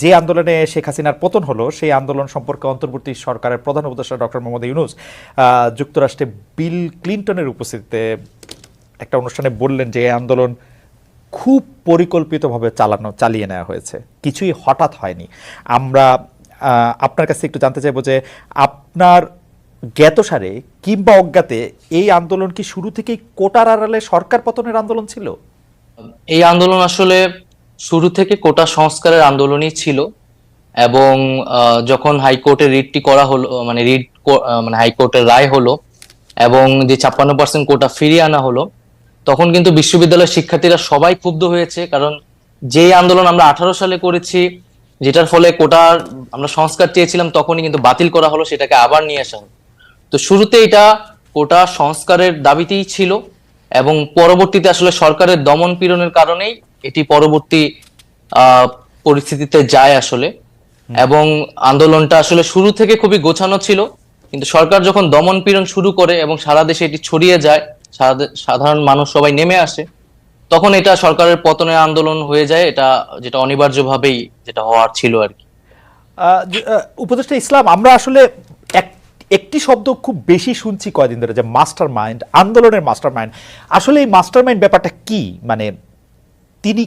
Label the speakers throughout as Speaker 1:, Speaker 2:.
Speaker 1: যে আন্দোলনে শেখ হাসিনার পতন হলো, সেই আন্দোলন সম্পর্কে অন্তর্বর্তী সরকারের প্রধান উপদেষ্টা ডক্টর মোহাম্মদ ইউনুস যুক্তরাষ্ট্রে বিল ক্লিন্টনের উপস্থিতিতে একটা অনুষ্ঠানে বললেন যে, এই আন্দোলন খুব পরিকল্পিতভাবে চালানো, চালিয়ে নেওয়া হয়েছে। কিছুই হঠাৎ হয়নি। আমরা আপনার কাছে একটু জানতে চাইব যে, আপনার জ্ঞাতসারে কিংবা অজ্ঞাতে এই আন্দোলন কি শুরু থেকেই কোটার আড়ালে সরকার পতনের আন্দোলন ছিল?
Speaker 2: এই আন্দোলন আসলে শুরু থেকে কোটা সংস্কারের আন্দোলনই ছিল এবং যখন হাইকোর্টের রিটটি করা হলো মানে রিট মানে হাইকোর্টের রায় হলো এবং যে ছাপ্পান্ন পার্সেন্ট কোটা ফিরিয়ে আনা হলো, তখন কিন্তু বিশ্ববিদ্যালয়ের শিক্ষার্থীরা সবাই ক্ষুব্ধ হয়েছে। কারণ যে আন্দোলন আমরা আঠারো সালে করেছি, যেটার ফলে কোটার আমরা সংস্কার চেয়েছিলাম, তখনই কিন্তু বাতিল করা হলো, সেটাকে আবার নিয়ে আসা হলো। তো শুরুতে এটা কোটা সংস্কারের দাবিতেই ছিল এবং পরবর্তীতে আসলে সরকারের দমন পীড়নের কারণেই এটি পরবর্তী পরিস্থিতিতে যায় আসলে। এবং আন্দোলনটা আসলে শুরু থেকে খুবই গোছানো ছিল। কিন্তু সরকার যখন দমন পীড়ন শুরু করে এবং সারা দেশে এটি ছড়িয়ে যায় সাধারণ মানুষ সবাই নেমে আসে, তখন এটা সরকারের পতনের আন্দোলন হয়ে যায়। এটা যেটা অনিবার্যভাবেই যেটা হওয়ার ছিল আর কি।
Speaker 1: উপদেষ্টা ইসলাম, আমরা আসলে এক- একটি শব্দ খুব বেশি শুনছি কয়দিন ধরে, যে মাস্টার মাইন্ড আন্দোলনের মাস্টার মাইন্ড আসলে এই মাস্টার মাইন্ড ব্যাপারটা কি? মানে তিনি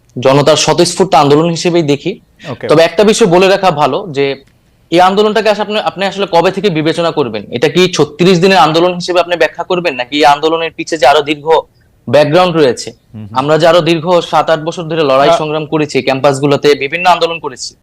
Speaker 2: জনতার স্বতঃস্ফূর্ত আন্দোলন হিসেবেই দেখি। তবে একটা বিষয় বলে রাখা ভালো যে এই আন্দোলনটাকে আসলে আপনি আপনি আসলে কবে থেকে বিবেচনা করবেন? এটা কি ছত্রিশ দিনের আন্দোলন হিসেবে আপনি ব্যাখ্যা করবেন? নাকি এই আন্দোলনের পিছে যে আরও দীর্ঘ ব্যাকগ্রাউন্ড রয়েছে? আমরা যে আরও দীর্ঘ সাত আট বছর ধরে লড়াই সংগ্রাম করেছি ক্যাম্পাস গুলোতে বিভিন্ন আন্দোলন করেছি।